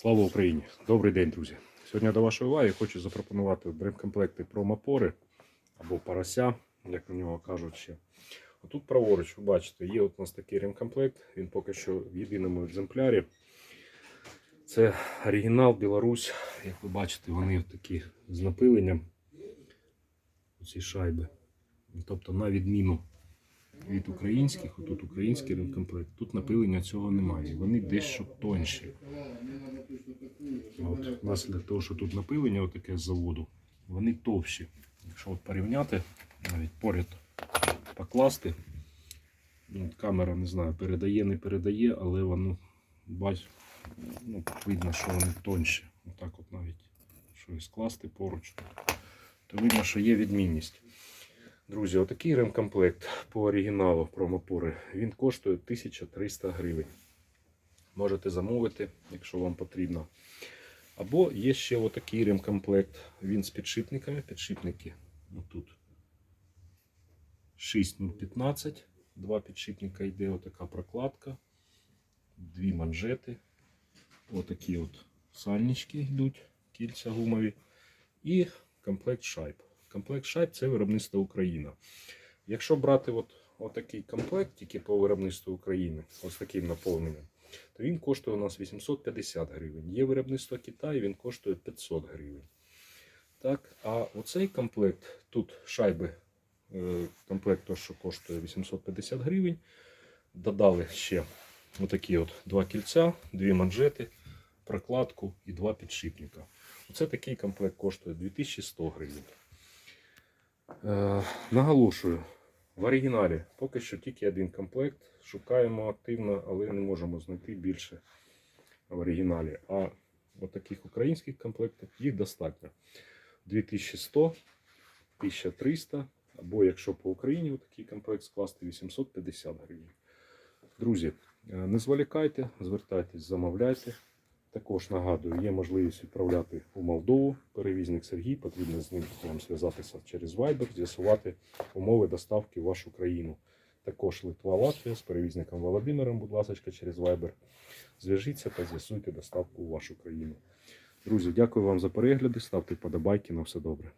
Слава Україні! Добрий день, друзі! Сьогодні до вашої уваги хочу запропонувати ремкомплекти промопори або порося, як на нього кажуть ще. Отут праворуч, ви бачите, є от у нас такий ремкомплект, він поки що в єдиному екземплярі. Це оригінал Білорусь. Як ви бачите, вони такі з напиленням. Ці шайби. Тобто, на відміну від українських, отут український ремкомплект, тут напилення цього немає. Вони дещо тонші. От, внаслідок того, що тут напилення отаке з заводу, вони товщі. Якщо от порівняти, навіть поряд покласти, ну, от камера не знаю, передає, не передає, але воно бач, ну, видно, що вони тонші. Отак от навіть щось скласти поруч, то видно, що є відмінність. Друзі, отакий ремкомплект по оригіналу промопори, він коштує 1300 гривень. Можете замовити, якщо вам потрібно. Або є ще отакий ремкомплект. Він з підшипниками. Підшипники отут 6015. Два підшипника йде отака прокладка. Дві манжети. Отакі от сальнички йдуть, кільця гумові. І комплект шайб. Комплект шайб це виробництво Україна. Якщо брати от, отакий комплект, тільки по виробництву України, ось таким наповненням, то він коштує у нас 850 гривень. Є виробництво Китаю, він коштує 500 гривень. Так, а оцей комплект, тут шайби, е, комплект, то, що коштує 850 гривень, додали ще отакі от два кільця, дві манжети, прокладку і два підшипника. Оце такий комплект коштує 2100 гривень. Е, наголошую, в оригіналі поки що тільки один комплект. Шукаємо активно, але не можемо знайти більше в оригіналі. А от таких українських комплектів їх достатньо. 2100, 1300, або якщо по Україні такий комплект скласти 850 гривень. Друзі, е, не зволікайте, звертайтесь, замовляйте. Також нагадую, є можливість відправляти у Молдову. Перевізник Сергій, потрібно з ним вам зв'язатися через Viber, з'ясувати умови доставки в вашу країну. Також Литва, Латвія з перевізником Володимиром, будь ласка, через Viber. Зв'яжіться та з'ясуйте доставку у вашу країну. Друзі, дякую вам за перегляди. Ставте вподобайки. На все добре.